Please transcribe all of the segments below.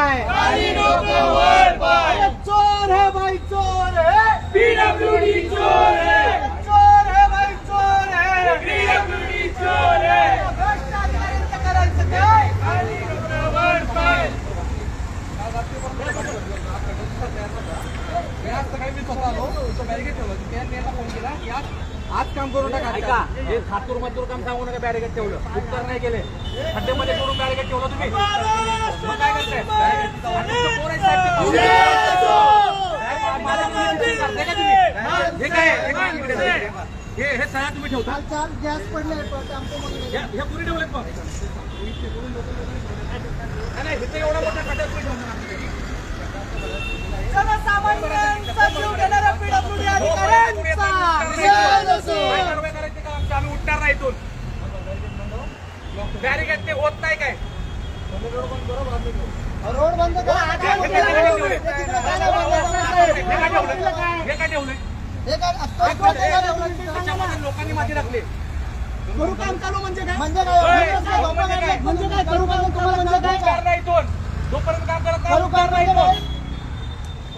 पाय. चोर है भाई चोर है. पीडब्ल्यूडी चोर है. चोर है भाई चोर है. पीडब्ल्यूडी चोर है. भ्रष्टाचाराचं करायचं काय? खाली डोकं वर पाय. आज काम करून टाका. ऐका हे खातूर मजदूर काम सांगू नका बॅरिकेड ठेवलं उत्तर नाही केले. खड्डेमध्ये करून बॅरिकेड ठेवलं तुम्ही. मग काय करताय? पोर? हे काय आहे? हे? हे हे सगळ्या तुम्ही ठेवता? चार गॅस पडले हे हे कुणी ठेवलेत मग? नाही, नाही इथे एवढा मोठा खड्डा तुम्ही ठेवणार सर्वसामान्यांचा जीव घेणाऱ्या पीडब्ल्यूडी अधिकाऱ्यांचा विजय असो. काय कारवाई करायची का आमची? आम्ही उठणार नाही इथून बॅरिकेड ते होत नाही काय रोड बंद करा हे काय ठेवलंय? ते तिकडे काय नाही बंद करणार हे काय नाही. ठेवलंय? हे काय ठेवलंय. हे काय अस्वस्थ होते का नाही? त्याच्यामध्ये लोकांनी माती टाकली. करू काम चालू म्हणजे काय? म्हणजे काय? म्हणजे काय? करू काम तुम्हाला म्हणजे काय? उठणार नाही इथून जोपर्यंत काम करत नाही करू काम उठणार नाही म्हणजे काय? इथून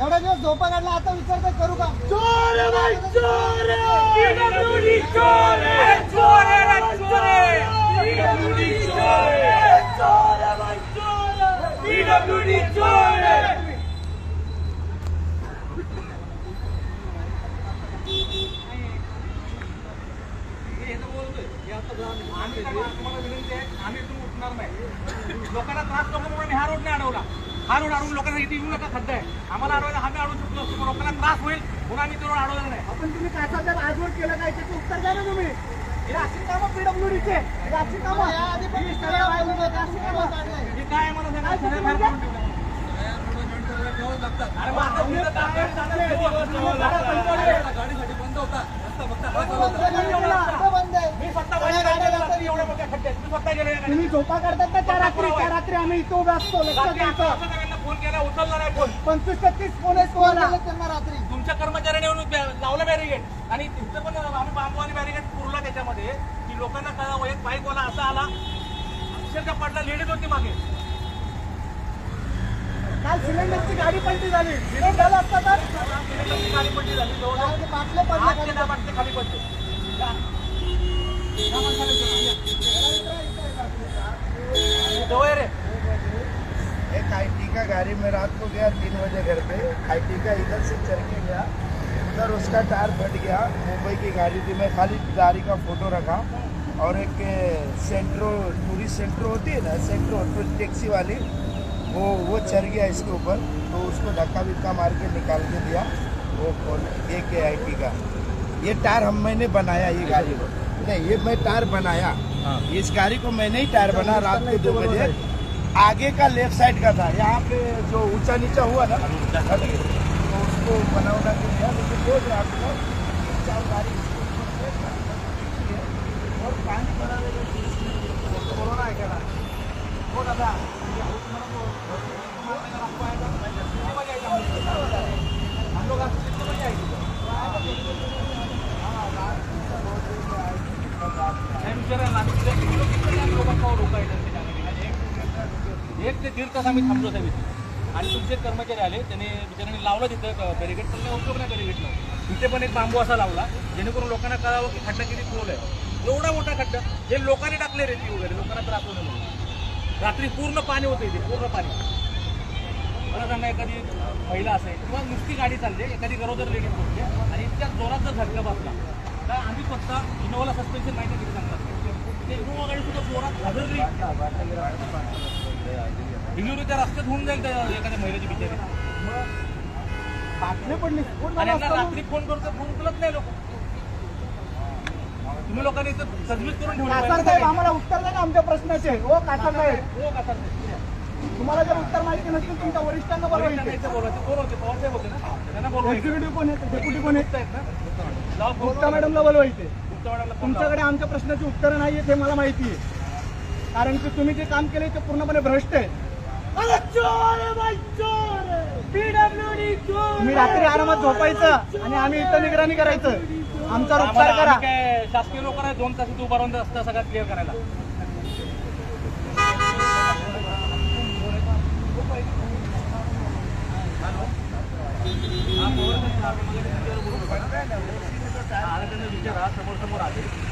एवढा दिवस झोपा काढला आता विचारतोय करू काम. चोर पीडब्ल्यूडी चोर! है चोर है है चोर. है चोर है भाई चोर है पीडब्ल्यूडी लोकांना त्रास नको म्हणून मी हा रोड नाही अडवला हा रोड अडवून लोकांना इथे येऊ नका खड्डा आहे आम्हाला अडवायला आम्ही अडवू शकलो असतो लोकांना त्रास होईल म्हणून आम्ही तो रोड अडवला नाही आपण तुम्ही काय सध्या आजवर केलं काय? त्याचं उत्तर द्या ना तुम्ही. तुम्ही झोपा करतात ना त्या रात्री? त्या रात्री आम्ही इथं उभे असतो. लक्षात सगळ्यांना फोन केला उचलला नाही फोन. पंचवीस छत्तीस फोन आहेत तुम्हाला. त्यांना रात्री तुमच्या कर्मचाऱ्याने येऊन लावलं बॅरिगेड आणि तिथं पण आम्ही बांबूवाली बॅरिगेड पुरला त्याच्यामध्ये की लोकांना कळावं एक बाईकवाला असा आला अक्षरशः पडला लेडीज होती मागे. काल सिलेंडरची गाडी पलटी झाली. सिलेंडर झालं असतं तर? सिलेंडरची गाडी पडली झाली जवळजवळ बाटले पडले ते बाटले खाली. पडले. माणसाला घेऊन या. जवळ रे. एक आईटी का गाड़ी में रात को गया तीन बजे घर पे. आईटी का इधर से चल के गया? उधर उसका टायर फट गया मुंबई की गाड़ी थी। मैं खाली गाड़ी का फ़ोटो रखा और एक सेंट्रो टूरिस्ट सेंट्रो होती है ना सेंट्रो तो टैक्सी वाली वो वो चढ़ गया इसके ऊपर तो उसको धक्का विक्का मार के निकाल के दिया वो खोल एक आई टी का। ये टायर हम मैंने बनाया ये गाड़ी को। नहीं ये मैं टायर बनाया। इस गाड़ी को मैंने ही टायर बना रात को दो बजे। आगे का लेफ़्ट साइड का था यहाँ पे जो ऊँचा नीचा हुआ ना तो उसको बना उना के दिया लेकिन बोल रहा आपको तीन चार गाड़ी से और पानी भरा कोरोना है क्या हो दादा ये हम लोग कितने बजे बहुत आएगी एक- ते दीड तास आम्ही थांबलो त्या आणि तुमचे कर्मचारी आले त्यांनी बिचाराने लावलं तिथं बॅरिगेड पण काही उपयोग नाही बॅरिगेडला तिथे पण एक बांबू असा लावला जेणेकरून लोकांना कळावं की खड्डा किती खोल आहे. एवढा मोठा खड्डा हे लोकांनी टाकले रेती वगैरे लोकांना त्रास होऊ नये रात्री पूर्ण पाणी होतं इथे पूर्ण पाणी. मला सांगा एखादी महिला असेल किंवा नुसती गाडी चालते एखादी गरोदर लेडीज बोलते आणि इतक्या जोरात जर धक्का बसला तर आम्ही फक्त इनोव्हाला सस्पेन्शन माहिती किती सांगतात ते इनोव्हा गाडी सुद्धा जोरात हादरली. डिलिव्हरी त्या रस्त्यात होऊन जाईल त्या एखाद्या महिलेची बिचारी. बाटले पडली स्फोट आणि झाला यांना असता रात्री फोन करतो फोन उचलत नाही लोक. तुम्ही लोकांनी इथं सजवीत करून ठेवलं कासार पाहिजे. साहेब आम्हाला उत्तर द्या ना आमच्या प्रश्नाचे. ओ कासार साहेब. हो, कासार साहेब. तुम्हाला जर उत्तर माहिती नसतील तुमच्या वरिष्ठांना वरिष्ठांना बोलवायचे इथं बोलवायचं. कोण होते? पवार साहेब होते ना? त्यांना बोलवायचं एक्झिक्युटिव्ह कोण आहेत डेप्युटी कोण आहेत. गुप्ता आहेत ना? लावा फोन. गुप्ता मॅडमला बोलवायचे गुप्ता मॅडमला फोन लावा. तुमच्याकडे आमच्या प्रश्नाची उत्तरं नाही आहेत हे मला माहिती आहे. कारण की तुम्ही जे काम केले ते पूर्णपणे भ्रष्ट आहे. मी रात्री आरामात झोपायचं आणि आम्ही इथं निगराणी करायचं. आमचा उपचार करा. शासकीय लोक दोन तास इथे उभा असतं रस्ता क्लिअर करायला. विचारा समोर समोर आले.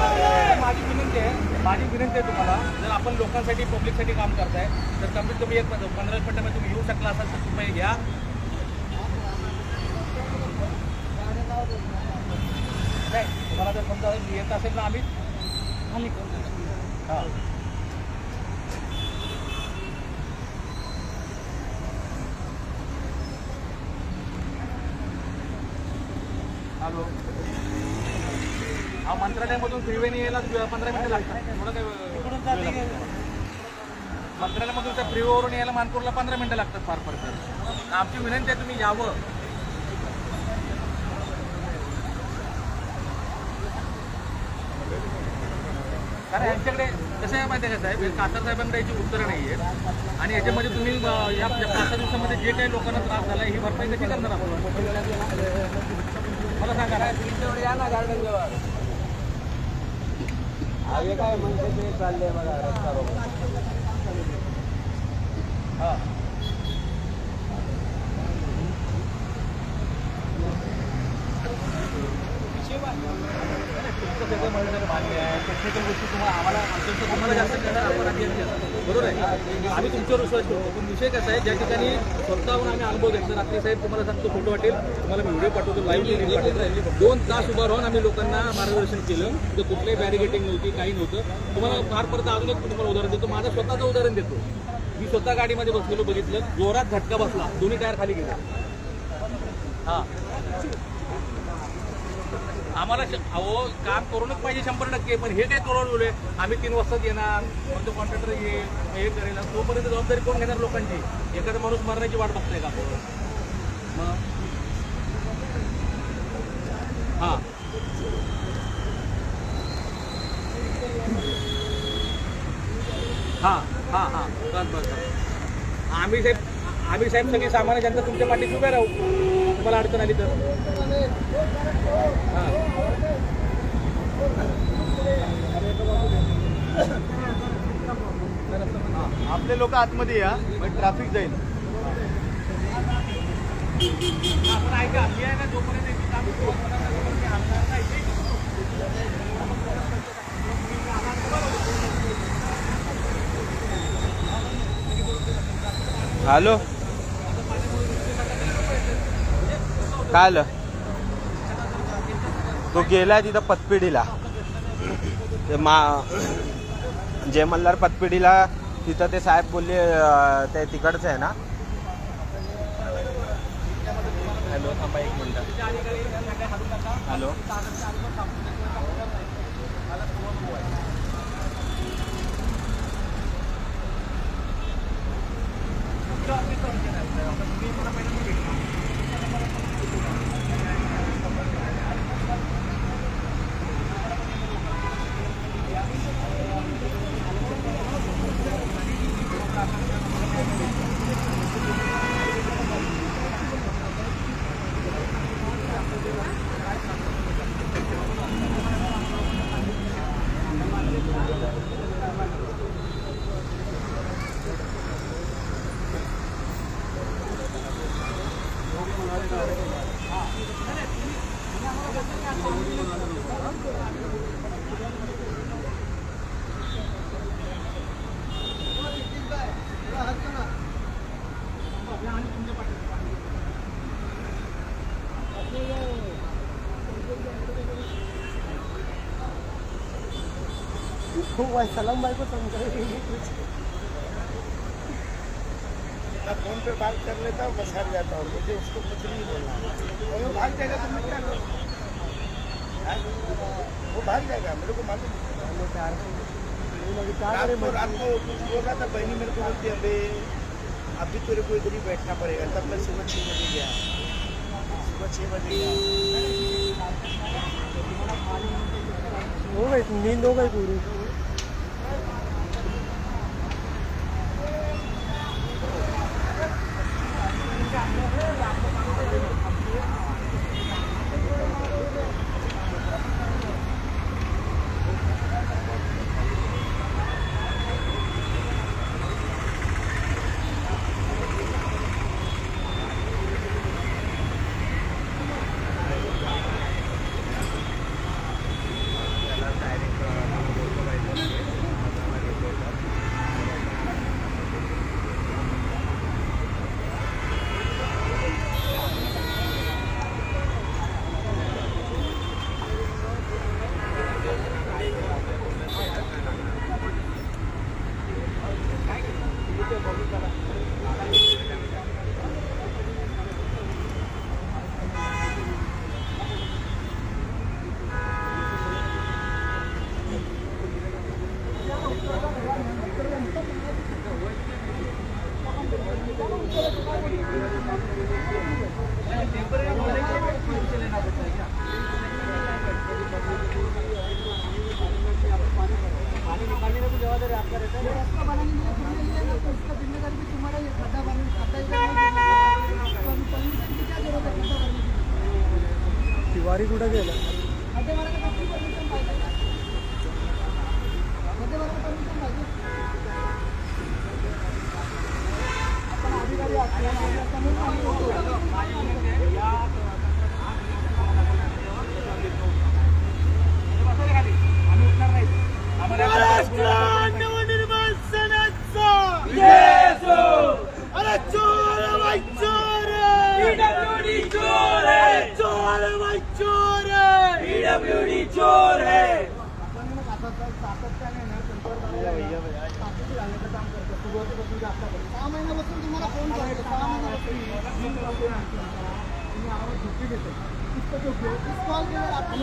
माझी विनंती आहे तुम्हाला जर आपण लोकांसाठी पब्लिकसाठी काम करताय तर कमीत कमी एक पंधरा मिनटामध्ये तुम्ही येऊ शकला असाल तर तुम्ही घ्या. नाही तुम्हाला जर समजा येत असेल ना आम्ही हां हॅलो हा मंत्रालयामधून फ्रीवेने यायला पंधरा मिनिटं लागतात. थोडं काय. मंत्रालयामधून त्या फ्रीवेवरून यायला मानपूरला पंधरा मिनिटं लागतात फार फार आमची विनंती आहे तुम्ही यावं. कारण यांच्याकडे कसं आहे माहिती आहे का साहेब? कासार साहेबांकडे याची उत्तरं नाही आहेत. आणि याच्यामध्ये तुम्ही या पाच सहा दिवसामध्ये जे काही लोकांना त्रास झाला ही भरपाई कशी करणार आपण? मला सांगा. ना या ना गार्डन जवळ काय म्हणते ते चाललंय बघा रस्ता बघा हा टेक्निकल गोष्टी तुम्हाला आम्हाला आमच्यापेक्षा तुम्हाला जास्त करणार आपण आधी यांचे असतो. बरोबर आहे आम्ही तुमच्यावर विश्वास ठेवतो पण विषय कसा आहे ज्या ठिकाणी स्वतःहून आम्ही अनुभव घेतला रात्री साहेब तुम्हाला सांगतो फोटो वाटेल तुम्हाला व्हिडिओ पाठवतो लाईव्ह दोन तास उभा राहून आम्ही लोकांना मार्गदर्शन केलं तर कुठल्याही बॅरिगेटिंग नव्हती काही नव्हतं. तुम्हाला फार परत अजून एक तुम्हाला उदाहरण देतो माझं स्वतःचं उदाहरण देतो मी स्वतः गाडीमध्ये बसलेलो बघितलं जोरात झटका बसला दोन्ही टायर खाली गेला. हां. आम्हाला अहो काम करूनच पाहिजे शंभर टक्के पण हे काय करून आम्ही तीन वाजताच येणार मग तो कॉन्ट्रॅक्टर येईल हे करेल तोपर्यंत जबाबदारी कोण घेणार लोकांची? एखादा माणूस मरण्याची वाट बघतोय का मग? हां. हां हां हां. बस बस आम्ही साहेब आम्ही साहेब सगळी सामान्य जनता तुमच्या पाठीत उभे राहू. तुम्हाला अडचण आली तर? हां. आपले लोक आतमध्ये या पण ट्रॅफिक जाईल. आपण ऐका मी आहे ना जोपर्यंत हॅलो कामं सुरुवात होणार नाही, तोपर्यंत मी हलणार नाही. हॅलो काय आलं? तो गेलाय तिथं पतपिढीला. ते मा जे मल्हार पतपिढीला तिथं ते साहेब बोलले ते तिकडचं आहे ना? हॅलो थांबा एक मिनिट. हॅलो. सलाम बायको मैं फ़ोन पे बात कर लेता हूँ बस हट जाता हूँ मुझे उसको कुछ नहीं बोलना और वो भाग जाएगा तो मैं क्या करूँ हाँ? वो भाग जाएगा मेरे को मालूम है। रात को रात को कुछ बोल था बहनी मेरे को बोलती अबे अभी तेरे को इधर ही बैठना पड़ेगा तब मैं सुबह छः बजे गया सुबह छः बजे हो नींद हो गई पूरी वारी कुठं गेलं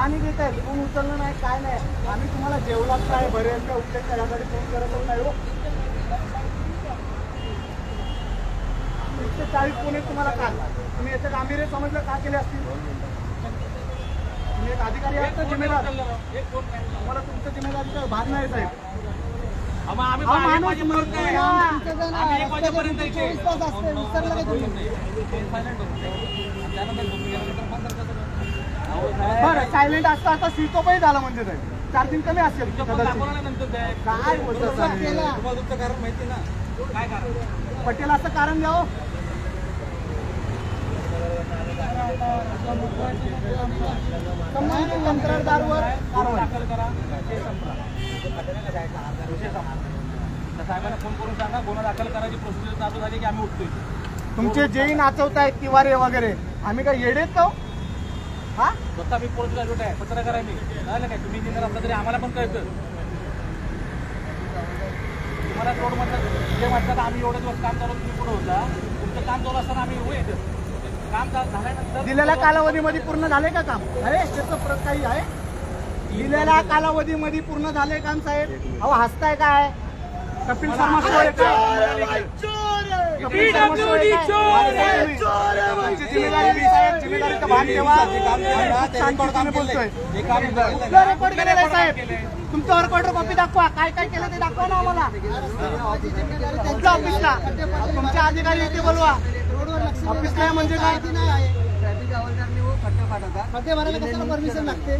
पाणी घेत आहेत फोन उचललं नाही काय नाही. आम्ही तुम्हाला जेवलात काय भरेल का उठेल का यासाठी फोन करतच नाही हो. एकशे चाळीस आहेत तुम्हाला काल. तुम्ही याचं गांभीर्य समजलं का केले असतील? तुम्ही एक अधिकारी आहात जिम्मेदार. तुम्हाला तुमचं जिम्मेदारीचं भाग नाही साहेब. आम्ही वाजेपर्यंत बरं सायलेंट असता आता स्विच ऑफही झाला म्हणजे चार्जिंग कमी असेल. काय कारण माहिती ना. काय कारण? पटेल असं कारण द्यावं संबंधित कंत्राटदारवर दाखल करा. साहेबांना फोन करून सांगा गुन्हा दाखल करायची प्रोसिजर चालू झाली की आम्ही उठतोय. तुमचे जेही नाचवतायत तिवारे वगैरे. आम्ही काय येडेत का हो? स्वतः मी पोलीस ग्रॅज्युएट आहे पत्रकार आहे मी. कळलं काय? तुम्ही इंजिनियर असला तरी आम्हाला पण कळतं. तुम्हाला रोडमधलं जे म्हणतात आम्ही एवढे दिवस काम चालू तुम्ही पुढे होता. तुमचं काम चालू असताना आम्ही येऊ येतं काम झाल्यानंतर दिलेल्या कालावधीमध्ये पूर्ण झाले का काम? अरे त्याचं प्रत काही आहे. दिलेल्या कालावधीमध्ये पूर्ण झाले काम साहेब? अहो हसताय काय? कपिल शर्मा रेकॉर्ड केलेलं साहेब तुमचं रेकॉर्डर कॉपी दाखवा काय काय केलं ते दाखवा ना आम्हाला ऑफिसला तुमचे अधिकारी इथे बोलवा ऑफिसला आहे म्हणजे काय ट्रैफ़िक हवलदार वो खट्टा पाटा था भरायला कशाला परमिशन लागते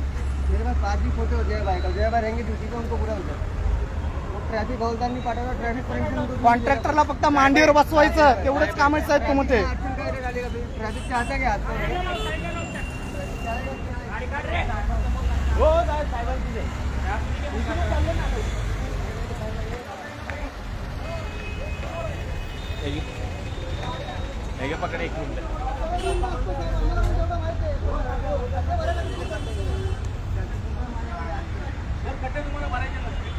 मेरे पास पाँच भी फ़ोटो जय भाई का जय भाई रहेंगे ड्यूटी का उनको पूरा होता वो ट्रैफिक हवलदार नहीं पाठा था ट्रैफिक कॉन्ट्रॅक्टरला फक्त मांडीवर बसवायचं तेवढंच काम आहे साहेब तुम्ही ते. अड़चन का? एरिया डालेगा फिर ट्रैफिक क्या आता? हे घे पकडे एक मिनिट जर खड्डे तुम्हाला भरायचे नसतील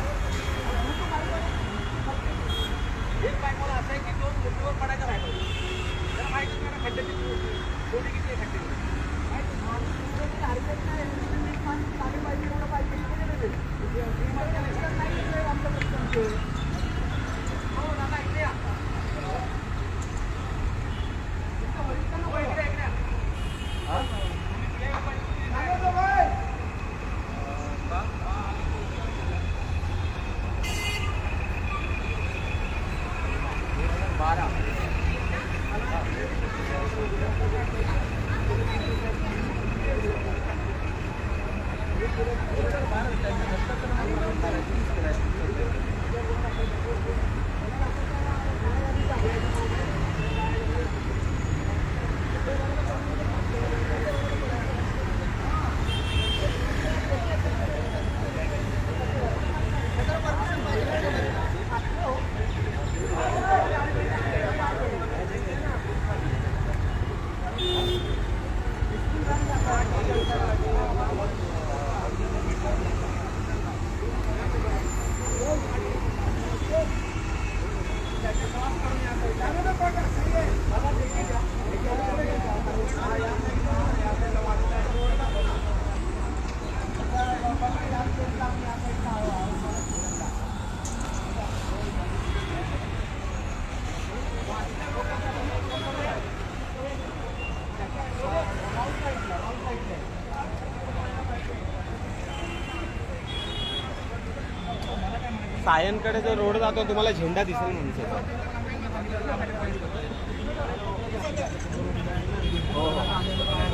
सायनकडे जो रोड जातो तुम्हाला झेंडा दिसेल म्हणजे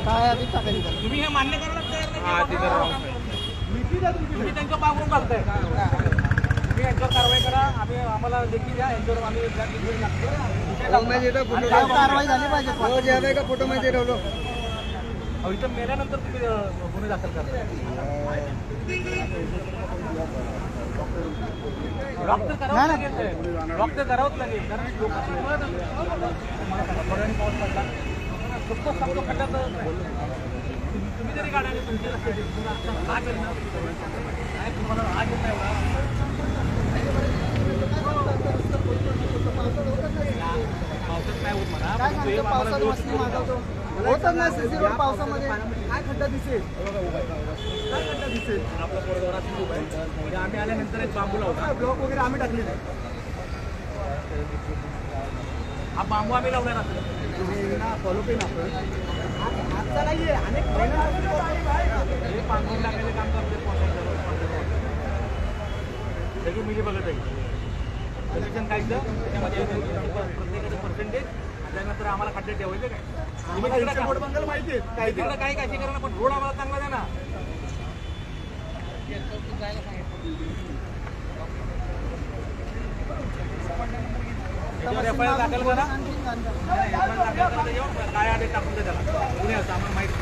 काय आधी टाकायची? तुम्ही हे मान्य करायला तयार नाही. हा तिथं wrong आहे. तुम्ही. त्यांच्या पागून बघताय. तुम्ही यांच्यावर कारवाई करा. आम्ही आम्हाला लेखी द्या यांच्यावर आम्ही black list वर टाकतो. विषय फ़ोटो मध्ये टाकतो. तर आणि काय कारवाई झाली पाहिजे. जे आहे का? फ़ोटो मध्ये ठेवलो अहो, इथं मेल्यानंतर तुम्ही अं, गुन्हे दाखल करा रक्त करावंच लागेल. तुम्ही जरी गाड्या तुमच्या लक्षात येईल ना काय तुम्हाला राग येत नाही पावसात काय होत म्हणा? होतच नाही सीसी रोड पावसामध्ये काय खड्डा दिसेल? काय खड्डा दिसेल? आपला आहे म्हणजे आम्ही आल्यानंतर एक बांबू काय ब्लॉक वगैरे आम्ही टाकलेले हा बांबू आम्ही लावणार आता फॉलो केलं आपण. आज- आजचा नाहीये अनेक महिन्यापासून हे पांघरून टाकायचं काम करते सगळी मिली बघत आहे. कलेक्शन काढलं त्याच्यामध्ये प्रत्येकाचं पर्सेंटेज त्यानंतर आम्हाला खड्डे ठेवायचे काय? माहिती आहे. काही काळजी करा पण रोड आम्हाला चांगला द्या ना. दाखल करा. येऊन काय आदेश टाकून द्या त्याला. आम्हाला माहिती.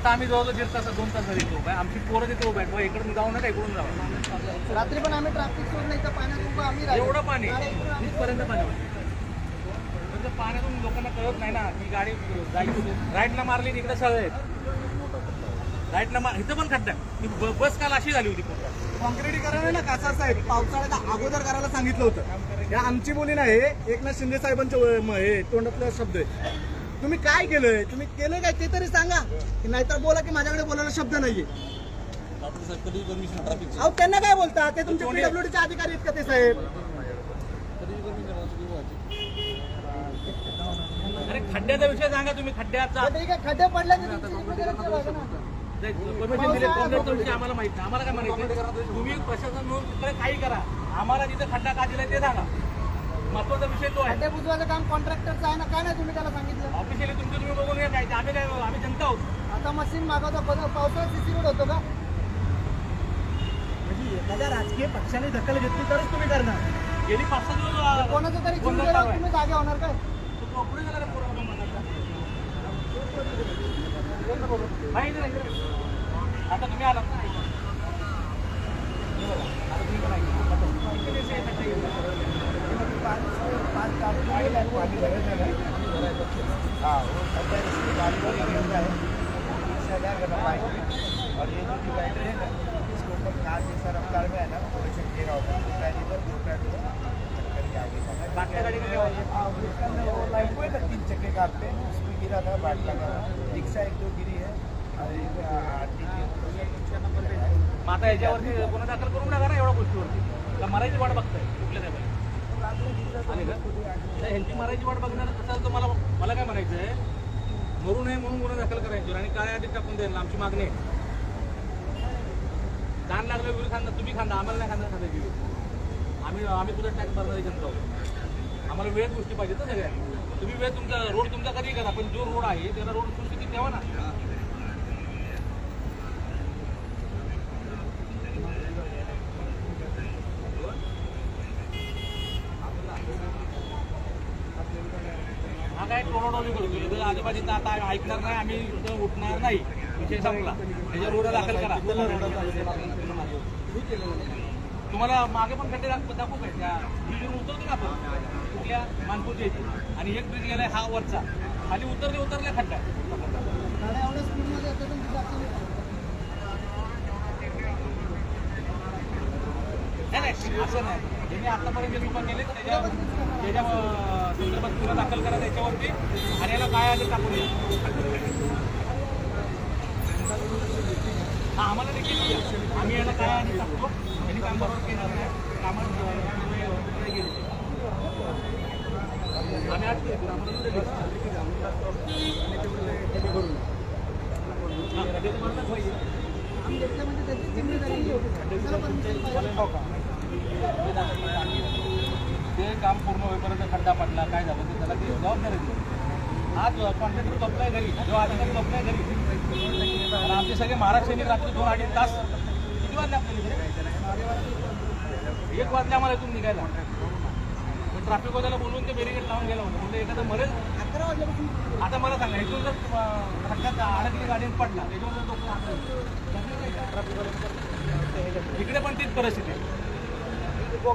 आता आम्ही जवळजवळ दीड तास दोन तास झाली उभा आहे आमची पोरं तिथे उभा आहेत. इकडून जाऊ नका इकडून जाऊ. रात्री पण आम्ही ट्रॅफिक सोडलं इथं पाण्यात उभं आम्ही. एवढं पाणी. इथपर्यंत पाणी त्या पाण्यातून लोकांना कळत नाही ना की गाडी जायची राईटला मारली इकडे सगळे आहेत. राईटला मार इथं पण खड्डा. ती बस काल अशी झाली होती पूर्ण. कॉन्क्रिटीकरण ना कासार साहेब. पावसाळ्याच्या अगोदर करायला सांगितलं होतं. या आमची बोली नाही एकनाथ शिंदे साहेबांचे हे तोंडातले शब्द आहे. तुम्ही काय केलंय? तुम्ही केलंय काय ते तरी सांगा. की नाहीतर बोला की माझ्याकडे बोलायला शब्द नाहीये. अहो त्यांना काय बोलता? ते तुमचे पीडब्ल्यूडीचे अधिकारी आहेत का ते साहेब? अरे खड्ड्याचा विषय सांगा तुम्ही खड्ड्याचा. खड्डे पडले तर तुमची इकडे बघा ना. परमिशन दिले परमिशन तुमची आम्हाला माहिती नाही. आम्हाला काय म्हणायचं तुम्ही प्रशासन म्हणून तिकडे काही करा. आम्हाला जिथं खड्डा का दिलाय ते सांगा. महत्त्वाचा विषय तो आहे. खड्डे बुजवायचं काम कॉन्ट्रॅक्टरचं आहे ना? काय नाही तुम्ही त्याला सांगितलं? ऑफिशियली तुमचं तुम्ही बघून घ्या काय ते. आम्ही काय आम्ही जनता आहोत. आता मशीन मागवतो. पण पावसाळ्यात सीसी रोड होतो का? म्हणजे एखाद्या राजकीय पक्षाने दखल घेतली तरच तुम्ही करणार. गेली पाच सहा दिवस कोणाचं तरी जीव गोंधळ गेला चालू आहे. तुम्ही जागे होणार काय? तो पुढे गेला रे पोरं बघून आता. माहिती नाही. आता तुम्ही आलात ना हे बघा, आता तुम्ही पण ऐका. किती दिवस हे खड्डे गेले? पाँच सात पानी भरे थे ना हाँ वो खड्डा इसके गाड़ी वाली गिरता है बीस हजार का दबाई और ये जो डिवाइडर है ना इसके ऊपर कार जैसा रफ्तार में है ना थोड़े से गिरा होगा दो पैर इधर दो पैर उधर चक्कर के आगे का बाटल्या गाडीने काय होतं? वो ना तीन चक्के कार हैं उसमें गिरा था बाट लगा था रिक्शा एक दो गिरी है मग आता याच्यावरती गुन्हा दाखल करून टाका ना एवढ्या गोष्टीवरती. का मरायची वाट बघताय? कुठल्या त्या नाही, ह्यांची मरायची वाट बघणार तसं तर मला मला काय म्हणायचं आहे मरू नये म्हणून गुन्हा दाखल करायचे. आणि काय आधी टाकून द्यायला आमची मागणी आहे. दान लागलं विरू खांदा तुम्ही खांदा आम्हाला नाही खांदा खांदा आम्ही आम्ही तुझा टॅक्स भरणारी जनता आहोत आम्हाला वेळेत गोष्टी पाहिजेत ना सगळ्या. तुम्ही वेळ तुमचा रोड तुमचा कधी करा पण जो रोड आहे त्याला रोड सुस्थितीत ठेवा ना. हा काय टोळाटोळी करतो इथं आता ऐकणार नाही आम्ही उठणार नाही. विषय संपला. त्याच्या रोड दाखल करा. तुम्हाला मागे पण खड्डे दाखवू काय त्या उतरतो ना आपण. कुठल्या मानपूरच्या इथे आणि एक ब्रिज गेलाय हा वरचा. खाली उतरले उतरले खड्डा नाही नाही असं नाही. ज्यांनी आतापर्यंत जे चुका केले त्याच्या त्याच्या संदर्भात गुन्हा दाखल करा त्याच्यावरती. आणि याला काय आले टाकून हा आम्हाला देखील. आम्ही याला काय आधी टाकतो? त्यांनी काम बरोबर केलं नाही. कामात गेले ते काम पूर्ण होईपर्यंत खड्डा पडला काय झालं ते त्याला ती जबाबदारी दिली. आज कॉन्ट्रॅक्टर झोपलाय घरी जो अधिकारी झोपलाय घरी. आमचे सगळे महाराष्ट्राने रात्री दोन अडीच तास किती वाजले आपल्याला एक वाजले आम्हाला इथून निघायला. ट्रॅफिक वाल्याला बोलून ते बेरिकेड लावून गेलं होतं. म्हणजे एखादं मरेल. आता मला सांगा इथून जर खड्ड्यात अडकली गाडी पडला त्याच्यावर जर. इकडे पण तीच परिस्थिती आहे.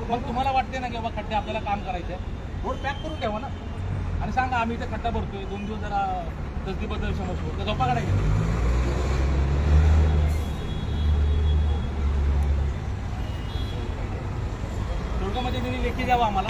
मग तुम्हाला वाटते ना की बाबा खड्डे आपल्याला काम करायचं आहे रोड पॅक करून ठेवा ना. आणि सांगा आम्ही इथे खड्डा भरतोय दोन दिवस जरा तसदीबद्दल समजतो. तर झोपा काढायची दुर्गामध्ये तुम्ही लेखी द्यावा आम्हाला.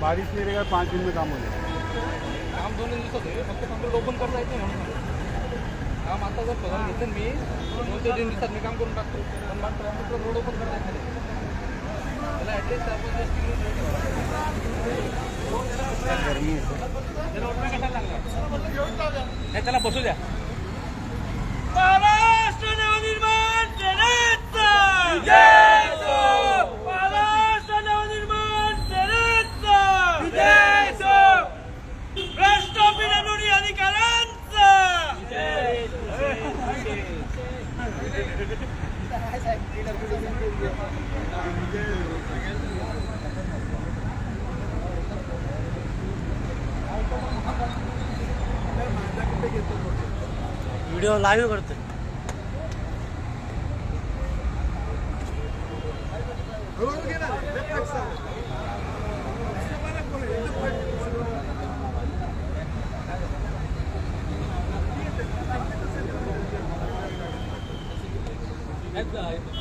बारिश नहीं रहेगा पाँच दिन में काम हो जाएगा काम दोन दिवसात आहे फक्त कम्प्युटर ओपन करता येत नाही म्हणून. काम आता जर करून घेतलं मी दोन ते तीन दिवसात मी काम करून टाकतो. पण मात्र कम्प्युटर रोड ओपन करता येत नाही. त्याला ॲटलिस्ट आपण जर त्याला ओपन कशाला लागला नाही त्याला बसू द्या महाराष्ट्र नवनिर्माण सेनेचा भ्रष्ट पिढ्यानुरी अधिकाऱ्यांचा व्हिडिओ लाईव्ह करतोय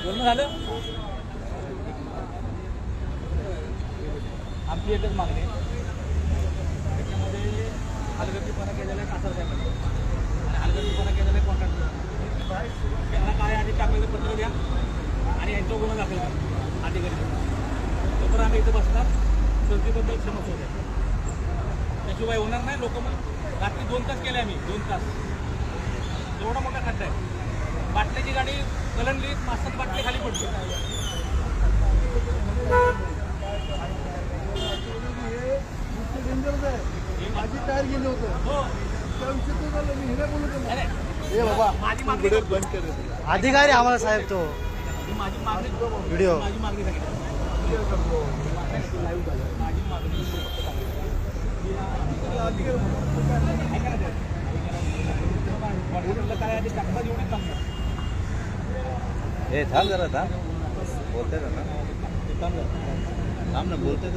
बोलणं झालं? आमची एकच मागणी आहे. त्याच्यामध्ये हलगर्जीपणा केलेला आहे कासार साहेबांनी आणि हलगर्जीपणा केलेला आहे कॉन्ट्रॅक्टर त्यांना काय आधी टाकलेलं पत्र द्या आणि यांच्यावर गुन्हा दाखल करा अधिकारी. तोपर्यंत आम्ही इथं बसणार. सर्दीबद्दल क्षमस्व द्या त्याशिवाय होणार नाही. लोक मग रात्री दोन तास केले आम्ही. दोन तास. एवढा मोठा खड्डा आहे. बाटल्याची गाडी कलंडली पाच सात बाटली खाली पडली माझी टायर गेली होतं हो हे माझी मागणी. बंद कर अधिकारी आम्हाला साहेब तो माझी मागणी व्हिडिओ. माझी मागणी माझी मागणी काय आधी टाकतात एवढे काम ए थांब जरा थांब. बोलते ना? ते ना थांब ना बोलते